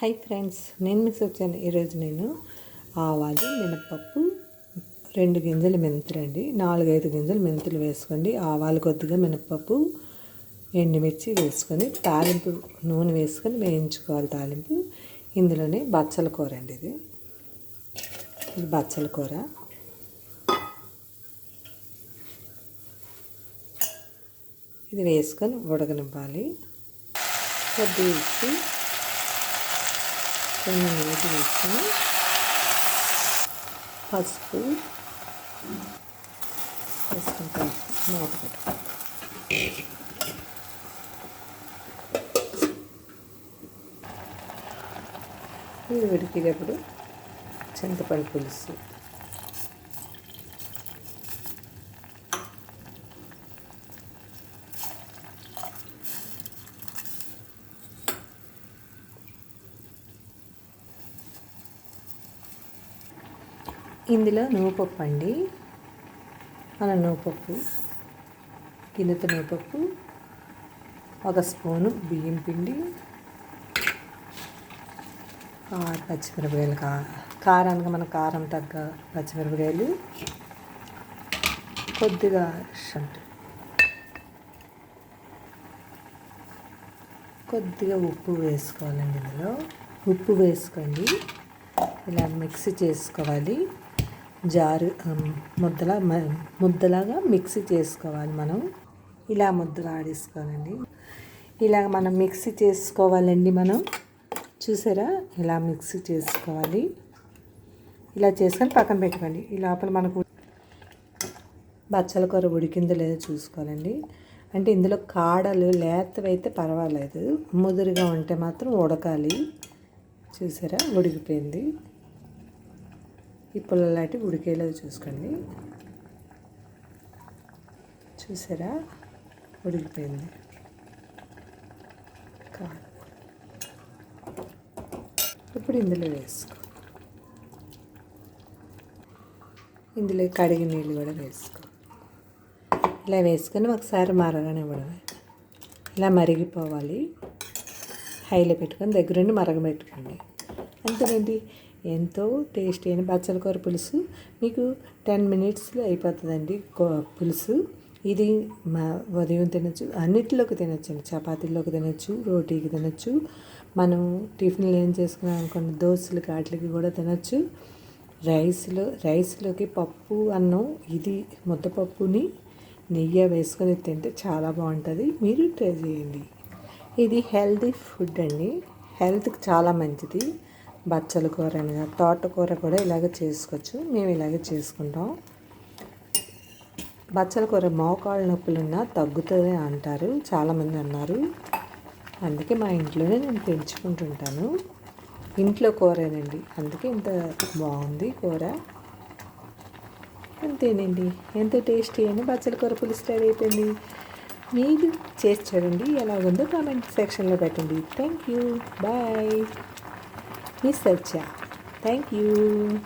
Hi friends నేను miss వచ్చాను ఈరోజు నేను ఆవాలు మినపప్పు రెండు గింజలు మెంతులండి నాలుగైదు గింజలు మెంతులు వేసుకోండి. ఆవాలు కొద్దిగా మినపప్పు ఎండుమిర్చి వేసుకొని తాలింపు నూనె వేసుకొని వేయించుకోవాలి తాలింపు. ఇందులోనే బచ్చల కూర అండి ఇది. ఇది బచ్చల కూర. ఇది వేసుకొని ఉడకనివ్వాలి. కొద్దిగా కొన్ని నీళ్ళు వేసుకొని పసుపు వేసుకుంటాం. మూత పెట్టుకుంటాం ఇది ఉడికేటప్పుడు చింతపండు పులుసు. ఇందులో నువ్వుపప్పు అండి. మన నువ్వుపప్పు గిన్నెత నువ్వుపప్పు ఒక స్పూను బియ్యం పిండి ఆరు పచ్చిమిరపకాయలు కా కారానికి మన కారం తగ్గ పచ్చిమిరపకాయలు కొద్దిగా షంటు కొద్దిగా ఉప్పు వేసుకోవాలండి ఇందులో. ఉప్పు వేసుకోండి. ఇలా మిక్సీ చేసుకోవాలి. జారు ముద్దలా ముద్దలాగా మిక్సీ చేసుకోవాలి మనం. ఇలా ముద్దగా ఆడేసుకోవాలండి. ఇలా మనం మిక్సీ చేసుకోవాలండి మనం. చూసారా? ఇలా మిక్సీ చేసుకోవాలి. ఇలా చేసుకొని పక్కన పెట్టుకోండి. ఈ లోపల మనకు బచ్చల కూర ఉడికిందో లేదో చూసుకోవాలండి. అంటే ఇందులో కాడలు లేతవైతే పర్వాలేదు. ముదురుగా ఉంటే మాత్రం ఉడకాలి. చూసారా? ఉడికిపోయింది. ఈ పుల్లలాంటి ఉడికేలా చూసుకోండి. చూసారా? ఉడికిపోయింది. ఇప్పుడు ఇందులో వేసుకో. ఇందులో కడిగి నీళ్ళు కూడా వేసుకో. ఇలా వేసుకొని ఒకసారి మరగనివ్వడమే. ఇలా మరిగిపోవాలి. హైలో పెట్టుకొని దగ్గరుండి మరగబెట్టుకోండి. అంతేనండి. ఎంతో టేస్టీ అయిన బచ్చల కూర పులుసు. మీకు టెన్ మినిట్స్లో అయిపోతుందండి పులుసు. ఇది మా ఉదయం తినచ్చు అన్నిటిలోకి తినచ్చు చపాతీలోకి తినచ్చు రోటీకి తినచ్చు. మనం టిఫిన్లు ఏం చేసుకున్నాం అనుకోండి దోశలు వాటికి కూడా తినచ్చు. రైస్లో రైస్లోకి పప్పు అన్నం ఇది ముద్దపప్పుని నెయ్యి వేసుకొని తింటే చాలా బాగుంటుంది. మీరు ట్రై చేయండి. ఇది హెల్తీ ఫుడ్ అండి. హెల్త్కి చాలా మంచిది. బచ్చల కూర అనగా తోటకూర కూడా ఇలాగ చేసుకోవచ్చు. మేము ఇలాగే చేసుకుంటాం. బచ్చల కూర మోకాళ్ళ నొప్పులున్నా తగ్గుతుంది అంటారు. చాలామంది అన్నారు. అందుకే మా ఇంట్లోనే నేను పెంచుకుంటుంటాను. ఇంట్లో కూరేనండి. అందుకే ఇంత బాగుంది కూర. అంతేనండి. ఎంత టేస్టీ అని బచ్చల కూర పులుసు రెడీ అయిపోయింది. మీరు చేసి చూడండి. ఎలాగుందో కామెంట్ సెక్షన్లో పెట్టండి. Thank you bye Mr. Elcha. Thank you.